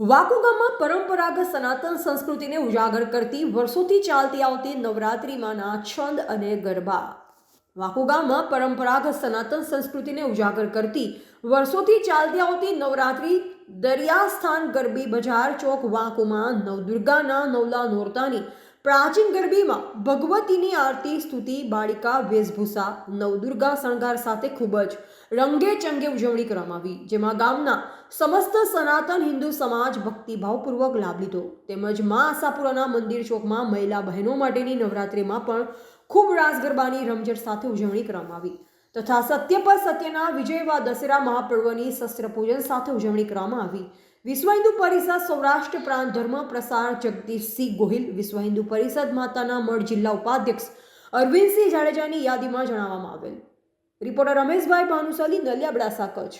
વાકુ ગામમાં પરંપરાગત સનાતન સંસ્કૃતિને ઉજાગર કરતી, વર્ષોથી ચાલતી આવતી નવરાત્રિમાંના છંદ અને ગરબા. વાકુ ગામમાં પરંપરાગત સનાતન સંસ્કૃતિને ઉજાગર કરતી, વર્ષોથી ચાલતી આવતી નવરાત્રિ દરિયા સ્થાન ગરબી બજાર ચોક વાંકુમાં નવદુર્ગાના નવલા નોરતાની પ્રાચીન ગરબીમાં ભગવતીની આરતી, સ્તુતિ, બાળિકા, વેશભૂષા, નવદુર્ગા શણગાર સાથે ખૂબ જ રંગે ચંગે ઉજવણી કરવામાં આવી, જેમાં ગામના સમસ્ત સનાતન હિન્દુ સમાજ ભક્તિભાવપૂર્વક લાભ લીધો. તેમજ મા આશાપુરાના મંદિર ચોકમાં મહિલા બહેનો માટેની નવરાત્રિમાં પણ ખૂબ રાસ ગરબાની રમઝટ સાથે ઉજવણી કરવામાં આવી. તથા સત્ય પર સત્યના વિજયવા દશેરા મહાપર્વની શસ્ત્ર પૂજન સાથે ઉજવણી કરવામાં આવી. વિશ્વ હિન્દુ પરિષદ સૌરાષ્ટ્ર પ્રાંત ધર્મ પ્રસાર જગદીશસિંહ ગોહિલ વિશ્વ હિન્દુ પરિષદ માતાના મઢ જિલ્લા ઉપાધ્યક્ષ અરવિંદસિંહ જાડેજાની યાદીમાં જણાવવામાં આવેલ. રિપોર્ટર રમેશભાઈ ભાનુશાલી, નલિયા અબડાસા કચ્છ.